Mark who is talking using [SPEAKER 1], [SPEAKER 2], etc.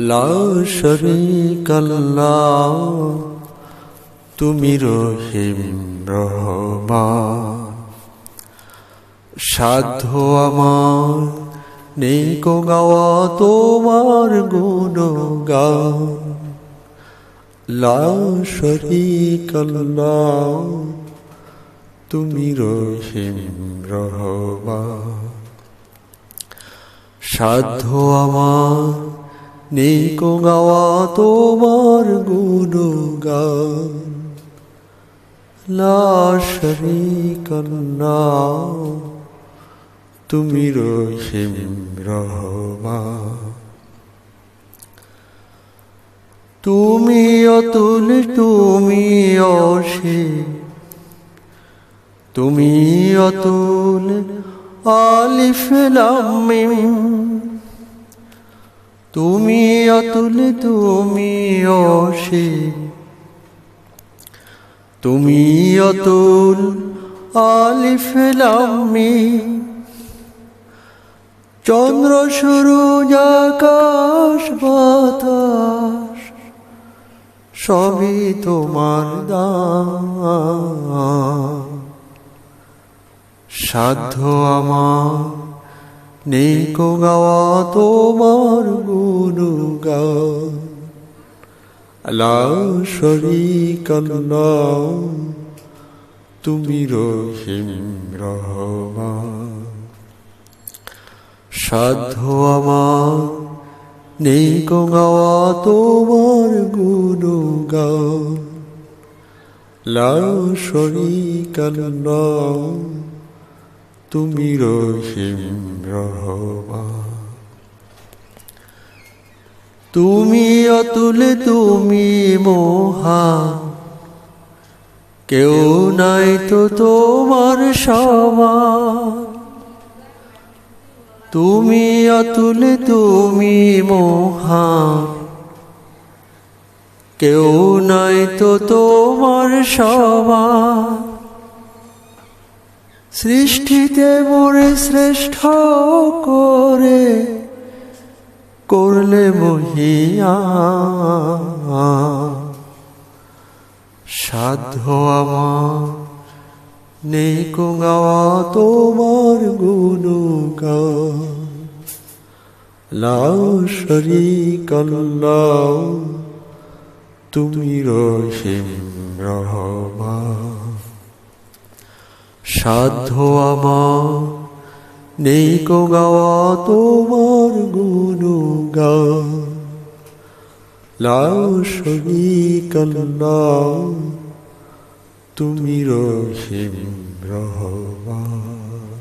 [SPEAKER 1] লা শরীকাল্লাহ তুমি রহিম রহমান। সাধ্য আমার, নেই কো গাওয়া তোমার গুণগান। লা শরীকাল্লাহ তুমি রহিম রহমান। সাধ্য আমার নেই কো গাওয়া তোমার গুণগান। লা শরীকাল্লাহ তুমি রহিম রহমান। তুমি অতুল, তুমি অসে তুমি অতুল, আলিফ লামিম তুমি অতুল, তুমি অসে তুমি অতুল, আলিফ লামিম চন্দ্র শুরু আকাশ, বাতাস, সবই তোমার দান। সাধ্য আমার নেই কো গাওয়া তোমার গুণগান লা শরীকাল্লাহ তুমি রহিম রহমান আমার নেই গাওয়া তোমার গুণগান লা শরীকাল্লাহ। তুমি রহিম রহমান তুমি অতুল, তুমি মোহা। কেউ নাই তো তোমার সমান তুমি অতুল, তুমি মোহান কেউ নাই তো তোমার সমান সৃষ্টিতে মোরে শ্রেষ্ঠ করে, করলে মহিয়া। সাধ্য আমার নেই কো গাওয়া তোমার গুণগান। লা শরীকাল্লাহ তুমি রহিম রহমান। সাধ্য আমার। নেই কো গাওয়া তোমার গুণগান। লা শরীকাল্লাহ তুমি রহিম রহমান।